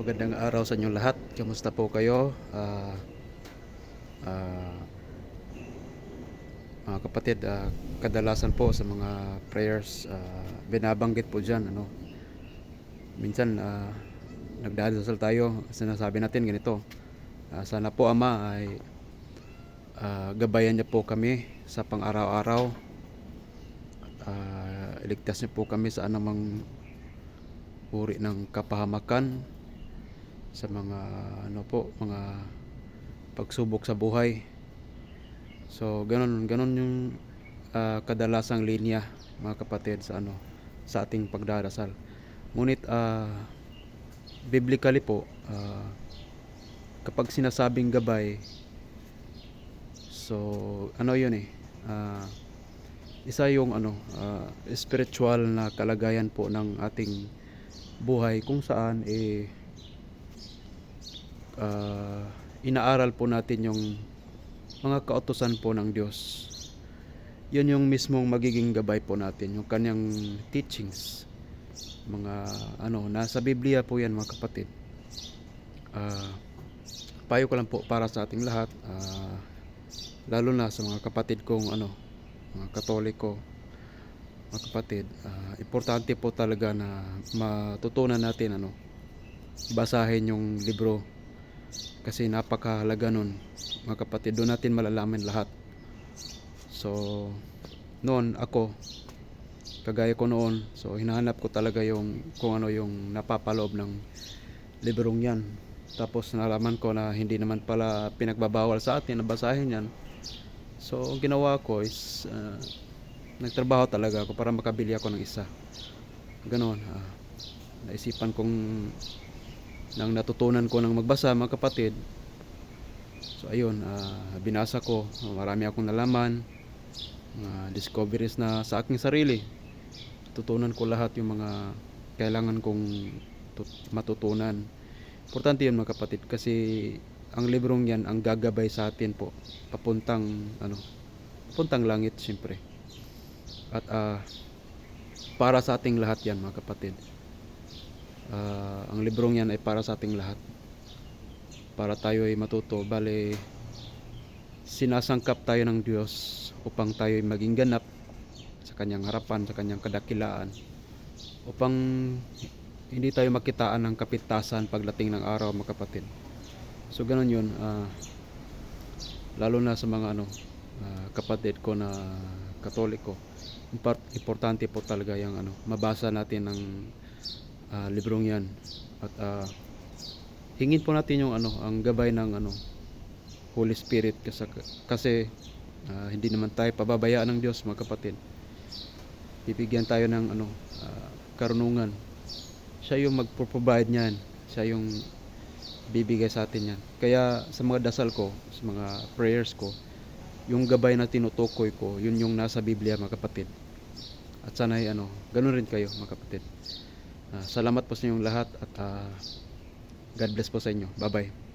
Magandang araw sa inyong lahat. Kamusta po kayo? Ah, ah, mga kapatid, ah, kadalasan po sa mga prayers, ah, binabanggit po dyan. Ano? Minsan, ah, nagdadasal tayo, sinasabi natin ganito. ah, sana po Ama ay ah, gabayan niyo po kami sa pang-araw-araw. Ah, iligtas niyo po kami sa anumang uri ng kapahamakan sa mga ano po mga pagsubok sa buhay. So ganun ganun yung ah, kadalasang linya mga kapatid sa ano sa ating pagdarasal. Ngunit ah, biblically po ah, kapag sinasabing gabay so ano yun eh ah, isa yung ano ah, spiritual na kalagayan po ng ating buhay kung saan eh ah, inaaral po natin yung mga kautosan po ng Diyos. Yun yung mismong magiging gabay po natin, yung kanyang teachings. Mga ano, nasa Biblia po yan mga kapatid. Ah, payo ko lang po para sa ating lahat, ah, lalo na sa mga kapatid kong ano, mga katoliko, mga kapatid, ah, importante po talaga na matutunan natin ano, basahin yung libro kasi napakahalaga nun. Mga kapatid doon natin malalaman lahat. So noon ako kagaya ko noon so hinahanap ko talaga yung kung ano yung napapaloob ng librong yan. Tapos nalaman ko na hindi naman pala pinagbabawal sa atin na basahin yan. So ang ginawa ko is ah, nagtrabaho talaga ako para makabili ako ng isa. Ganon ah, naisipan kong nang natutunan ko ng magbasa mga kapatid. So ayun ah, binasa ko. Marami akong nalaman mga discoveries na sa aking sarili. Tutunan ko lahat yung mga kailangan kong tut- matutunan. Importante yun mga kapatid kasi ang librong yan ang gagabay sa atin po papuntang ano papuntang langit siyempre. At ah, para sa ating lahat yan mga kapatid Ah, ang librong yan ay para sa ating lahat. Para tayo ay matuto. Bale, sinasangkap tayo ng Diyos upang tayo ay maging ganap sa kanyang harapan, sa kanyang kadakilaan. Upang hindi tayo makitaan ng kapitasan pagdating ng araw mga kapatid. So ganun yun. ah, lalo na sa mga ano, ah, kapatid ko na katoliko. Import- Importante po talaga yung ano, mabasa natin ng ah, librong yan. At ah, hingin po natin yung ano ang gabay ng ano Holy Spirit kasi, kasi ah, hindi naman tayo pababayaan ng Diyos mga kapatid. Bibigyan tayo ng ano ah, karunungan. Siya yung magpo-provide niyan. Siya yung bibigay sa atin yan. Kaya sa mga dasal ko sa mga prayers ko yung gabay na tinutukoy ko yun yung nasa Biblia mga kapatid. At sana ay ano ganun rin kayo mga kapatid Ah, salamat po sa inyong lahat at ah, God bless po sa inyo. Bye-bye.